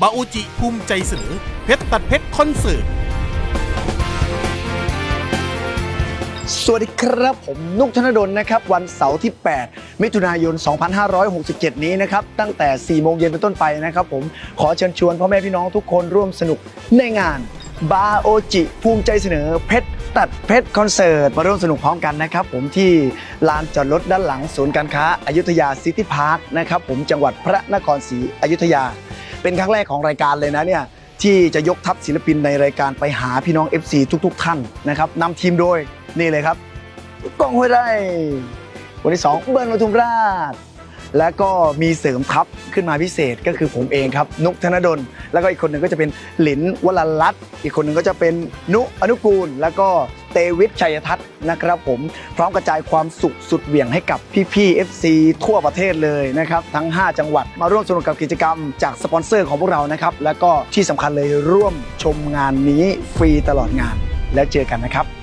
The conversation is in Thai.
บาโอจิภูมิใจเสนอเพชรตัดเพชรคอนเสิร์ต สวัสดีครับผมนุกธนดลนะครับ วันเสาร์ที่ 8 มิถุนายน 2567 นี้นะครับ ตั้งแต่ 4 โมงเย็นเป็นต้นไปนะครับผมขอเชิญชวนพ่อแม่พี่น้องทุกคนร่วมสนุกในงานบาโอจิภูมิใจเสนอเพชรตัดเพชรคอนเสิร์ตมาร่วมสนุกพร้อมกันนะครับผมที่ลานจอดรถด้านหลังศูนย์การค้าอายุทยาซิตี้พาร์คนะครับผมจังหวัดพระนครศรีอยุธยา เป็นครั้งแรกของรายการเลยนะเนี่ยที่จะยกทัพศิลปินในรายการไปหาพี่น้อง FC ทุก ๆ ท่านนะครับนำทีมโดยนี่เลยครับก้องห้วยไร่วันที่สองเบิร์นปทุมราช แล้วก็มีเสริมทัพขึ้นมาพิเศษก็คือผมเองครับ นุกธนดลแล้วก็อีกคนหนึ่งก็จะเป็นหลินวลลัตน์อีกคนหนึ่งก็จะเป็นนุอนุกูล แล้วก็ เตวิทชัยทัศน์นะครับผมพร้อมกระจายความสุขสุดเหวี่ยงให้กับพี่ๆ FC ทั่วประเทศเลยนะครับทั้ง 5 จังหวัดมาร่วมสนุกกับกิจกรรมจากสปอนเซอร์ของพวกเรานะครับแล้วก็ที่สำคัญเลยร่วมชมงานนี้ฟรีตลอดงานแล้วเจอกันนะครับ